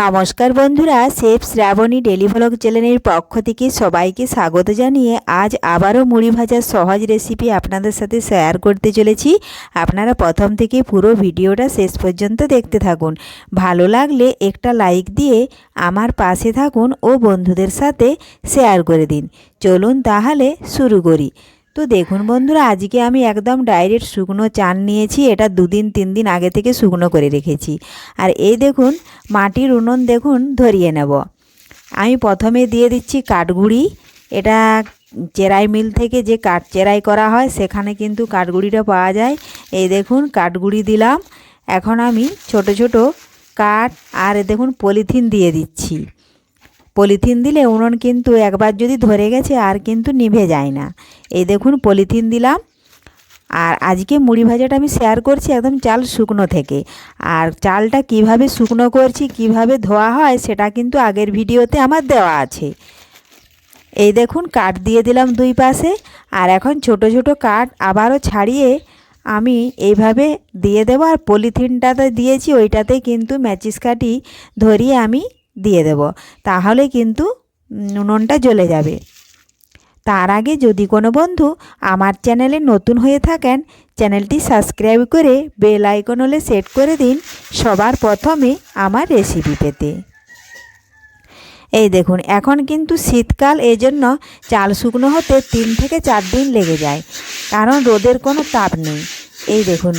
নমস্কার বন্ধুরা chef Shrabani daily vlog চ্যানেলের পক্ষ থেকে সবাইকে স্বাগত জানিয়ে আজ আবারও মুড়ি ভাজার সহজ রেসিপি আপনাদের সাথে শেয়ার করতে চলেছি। আপনারা প্রথম থেকে পুরো ভিডিওটা শেষ পর্যন্ত দেখতে থাকুন। ভালো লাগলে একটা লাইক দিয়ে আমার পাশে থাকুন ও বন্ধুদের সাথে শেয়ার করে দিন। চলুন তাহলে শুরু করি। তো দেখুন বন্ধুরা, আজকে আমি একদম ডাইরেক্ট শুকনো চাল নিয়েছি, এটা দুদিন, তিন দিন আগে থেকে শুকনো করে রেখেছি। আর এই দেখুন, মাটির উনুন দেখুন, ধরিয়ে নেব। আমি প্রথমে দিয়ে দিচ্ছি কাঠগুড়ি, এটা চেরাই মিল থেকে যে কাঠ চেরাই করা হয়, সেখানে কিন্তু কাঠগুড়িটা পাওয়া যায়। এই দেখুন, কাঠগুড়ি দিলাম। এখন আমি ছোট ছোট কাঠ আর দেখুন, পলিথিন দিয়ে দিচ্ছি। পলিথিন দিলে উনুন কিন্তু একবার যদি ধরে গেছে আর কিন্তু নিভে যায় না। এই দেখুন, পলিথিন দিলাম। আর আজকে মুড়ি ভাজাটা আমি শেয়ার করছি একদম চাল শুকনো থেকে। আর চালটা কীভাবে শুকনো করছি, কীভাবে ধোয়া হয়, সেটা কিন্তু আগের ভিডিওতে আমার দেওয়া আছে। এই দেখুন, কাঠ দিয়ে দিলাম দুই পাশে। আর এখন ছোট ছোট কাঠ আবারও ছাড়িয়ে আমি এইভাবে দিয়ে দেবো। আর পলিথিনটাতে দিয়েছি, ওইটাতে কিন্তু ম্যাচিস কাঠি ধরিয়ে আমি দিয়ে দেব। তাহলে কিন্তু উনুনটা জ্বলে যাবে। তার আগে যদি কোনো বন্ধু আমার চ্যানেলে নতুন হয়ে থাকেন, চ্যানেলটি সাবস্ক্রাইব করে বেল আইকন হলে সেট করে দিন সবার প্রথমে আমার রেসিপি পেতে। এই দেখুন, এখন কিন্তু শীতকাল এই জন্য চাল শুকনো হতে তিন থেকে চার দিন লেগে যায়, কারণ রোদের কোনো তাপ নেই। এই দেখুন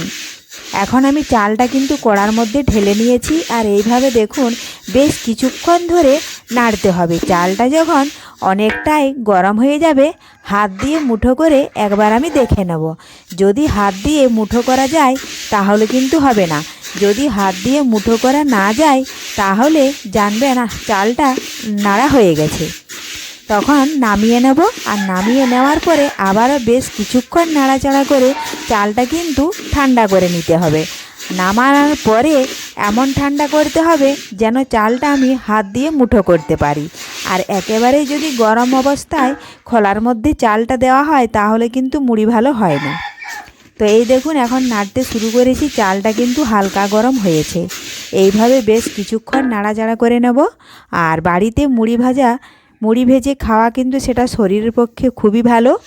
এখন আমি চালটা কিন্তু কড়ার মধ্যে ঢেলে নিয়েছি আর এইভাবে দেখুন বেশ কিছুক্ষণ ধরে নাড়তে হবে। চালটা যখন অনেকটাই গরম হয়ে যাবে, হাত দিয়ে মুঠো করে একবার আমি দেখে নেব। যদি হাত দিয়ে মুঠো করা যায়, তাহলে কিন্তু হবে না। যদি হাত দিয়ে মুঠো করা না যায়, তাহলে জানবে না চালটা নাড়া হয়ে গেছে। তখন নামিয়ে নেব। আর নামিয়ে নেওয়ার পরে আবারও বেশ কিছুক্ষণ নাড়াচাড়া করে চালটা কিন্তু ঠান্ডা করে নিতে হবে। নামানোর পরে এমন ঠান্ডা করতে হবে যেন চালটা আমি হাত দিয়ে মুঠো করতে পারি। আর একেবারে যদি গরম অবস্থায় খোলার মধ্যে চালটা দেওয়া হয় তাহলে কিন্তু মুড়ি ভালো হয় না। তো এই দেখুন, এখন নাড়তে শুরু করেছি, চালটা কিন্তু হালকা গরম হয়েছে। এইভাবে বেশ কিছুক্ষণ নাড়াচাড়া করে নেব। আর বাড়িতে মুড়ি ভাজা, মুড়ি ভেজে খাওয়া কিন্তু সেটা শরীরের পক্ষে খুবই ভালো।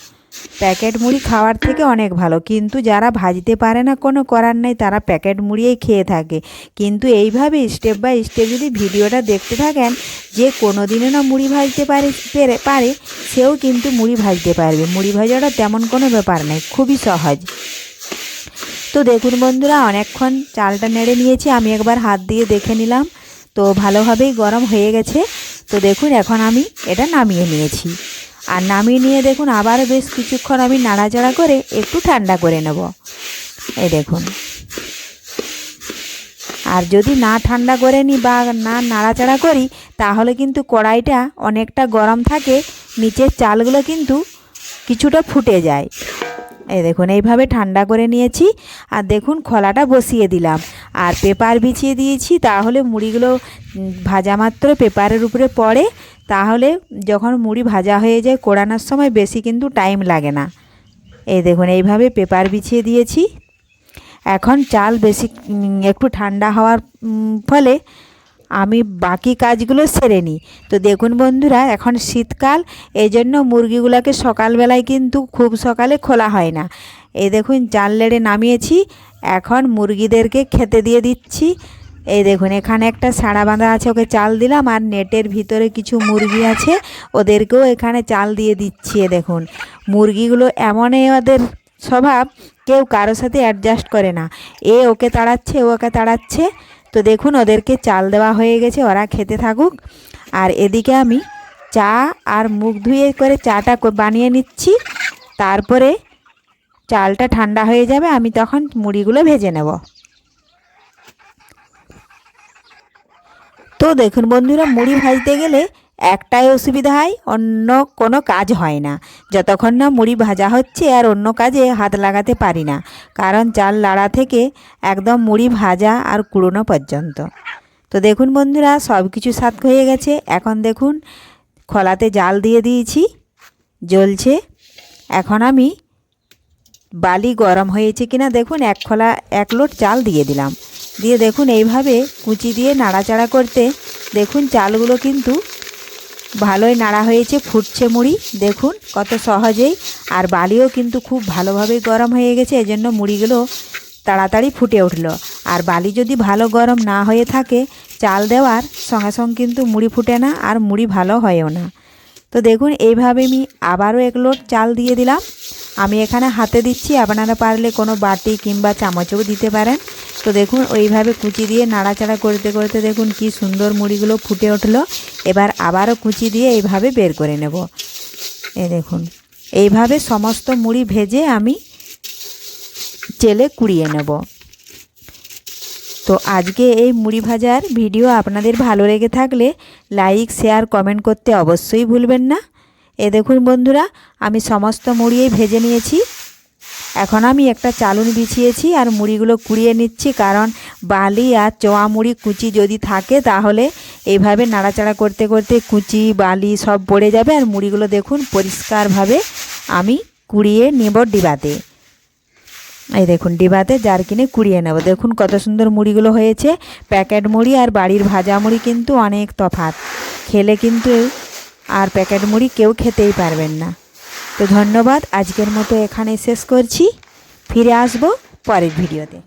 প্যাকেট মুড়ি খাওয়ার থেকে অনেক ভালো। কিন্তু যারা ভাজতে পারে না, কোনো করার নেই, তারা প্যাকেট মুড়িয়েই খেয়ে থাকে। কিন্তু এইভাবে স্টেপ বাই স্টেপ যদি ভিডিওটা দেখতে থাকেন, যে কোনো দিনও না মুড়ি ভাজতে পারে, পেরে, পারে, সেও কিন্তু মুড়ি ভাজতে পারবে। মুড়ি ভাজাটা তেমন কোনো ব্যাপার নেই খুবই সহজ। তো দেখুন বন্ধুরা, অনেকক্ষণ চালটা নেড়ে নিয়েছি, আমি একবার হাত দিয়ে দেখে নিলাম। তো ভালোভাবেই গরম হয়ে গেছে। তো দেখুন, এখন আমি এটা নামিয়ে নিয়েছি। আর নামিয়ে নিয়ে দেখুন আবার বেশ কিছুক্ষণ আমি নাড়াচাড়া করে একটু ঠান্ডা করে নেব। এই দেখুন। আর যদি না ঠান্ডা করে নিই বা না নাড়াচাড়া করি, তাহলে কিন্তু কড়াইটা অনেকটা গরম থাকে, নিচের চালগুলো কিন্তু কিছুটা ফুটে যায়। এই দেখুন, এইভাবে ঠান্ডা করে নিয়েছি আর দেখুন, খোলাটা বসিয়ে দিলাম। আর পেপার বিছিয়ে দিয়েছি, তাহলে মুড়িগুলো ভাজা মাত্র পেপারের উপরে পড়ে, তাহলে যখন মুড়ি ভাজা হয়ে যায় কোড়ানোর সময় বেশি কিন্তু টাইম লাগে না। এই দেখুন, এইভাবে পেপার বিছিয়ে দিয়েছি। এখন চাল বেশি একটু ঠান্ডা হওয়ার ফলে আমি বাকি কাজগুলো সেরে নিই। তো দেখুন বন্ধুরা, এখন শীতকাল এই জন্য মুরগিগুলোকে সকালবেলায় কিন্তু খুব সকালে খোলা হয় না। এই দেখুন চাল লেড়ে নামিয়েছি। এখন মুরগিদেরকে খেতে দিয়ে দিচ্ছি। এই দেখুন, এখানে একটা সাড়া বাঁধা আছে, ওকে চাল দিলাম। আর নেটের ভিতরে কিছু মুরগি আছে, ওদেরকেও এখানে চাল দিয়ে দিচ্ছি, এ দেখুন। মুরগিগুলো এমনই ওদের স্বভাব, কেউ কারও সাথে অ্যাডজাস্ট করে না। এ ওকে তাড়াচ্ছে ওকে তাড়াচ্ছে। তো দেখুন, ওদেরকে চাল দেওয়া হয়ে গেছে, ওরা খেতে থাকুক। আর এদিকে আমি চা আর মুখ ধুয়ে করে চাটা বানিয়ে নিচ্ছি। তারপরে চালটা ঠান্ডা হয়ে যাবে, আমি তখন মুড়িগুলো ভেজে নেব। তো দেখুন বন্ধুরা, মুড়ি ভাজতে গেলে একটাই অসুবিধা হয়, অন্য কোনো কাজ হয় না। যতক্ষণ না মুড়ি ভাজা হচ্ছে আর অন্য কাজে হাত লাগাতে পারি না, কারণ চাল লাড়া থেকে একদম মুড়ি ভাজা আর কুড়োনো পর্যন্ত। তো দেখুন বন্ধুরা সব কিছু সাত হয়ে গেছে। এখন দেখুন, খোলাতে জাল দিয়ে দিয়েছি, জ্বলছে। এখন আমি বালি গরম হয়েছে কিনা দেখুন, এক খোলা, এক লোট চাল দিয়ে দিলাম। দিয়ে দেখুন, এইভাবে কুচি দিয়ে নাড়াচাড়া করতে দেখুন, চালগুলো কিন্তু ভালোই নাড়া হয়েছে, ফুটছে মুড়ি। দেখুন কত সহজেই। আর বালিও কিন্তু খুব ভালোভাবেই গরম হয়ে গেছে, এজন্য মুড়িগুলো তাড়াতাড়ি ফুটে উঠল। আর বালি যদি ভালো গরম না হয়ে থাকে, চাল দেওয়ার সঙ্গে সঙ্গে কিন্তু মুড়ি ফুটে না, আর মুড়ি ভালো হয়ও না। তো দেখুন, এইভাবে আমি আবারও এক লোট চাল দিয়ে দিলাম। আমি এখানে হাতে দিচ্ছি, আপনারা পারলে কোনো বাটি কিংবা চামচও দিতে পারেন। তো দেখুন, ওইভাবে কুচি দিয়ে নাড়াচাড়া করতে করতে দেখুন কি সুন্দর মুড়িগুলো ফুটে উঠল। এবার আবারও কুচি দিয়ে এইভাবে বের করে নেব। এ দেখুন, এইভাবে সমস্ত মুড়ি ভেজে আমি চেলে কুড়িয়ে নেব। তো আজকে এই মুড়ি ভাজার ভিডিও আপনাদের ভালো লেগে থাকলে লাইক, শেয়ার, কমেন্ট করতে অবশ্যই ভুলবেন না। এ দেখুন বন্ধুরা, আমি সমস্ত মুড়িয়ে ভেজে নিয়েছি। এখন আমি একটা চালুন বিছিয়েছি আর মুড়িগুলো কুড়িয়ে নিচ্ছি, কারণ বালি আর চোয়া মুড়ি কুচি যদি থাকে তাহলে এইভাবে নাড়াচাড়া করতে করতে কুচি, বালি সব পড়ে যাবে আর মুড়িগুলো দেখুন পরিষ্কারভাবে আমি কুড়িয়ে নেব ডিবাতে। এই দেখুন, ডিবাতে জার কিনে কুড়িয়ে নেব। দেখুন কত সুন্দর মুড়িগুলো হয়েছে। প্যাকেট মুড়ি আর বাড়ির ভাজা মুড়ি কিন্তু অনেক তফাৎ। খেলে কিন্তু আর প্যাকেট মুড়ি কেউ খেতেই পারবেন না। তো ধন্যবাদ আজকের মতো এখানে শেষ করছি। ফিরে আসব পরের ভিডিওতে।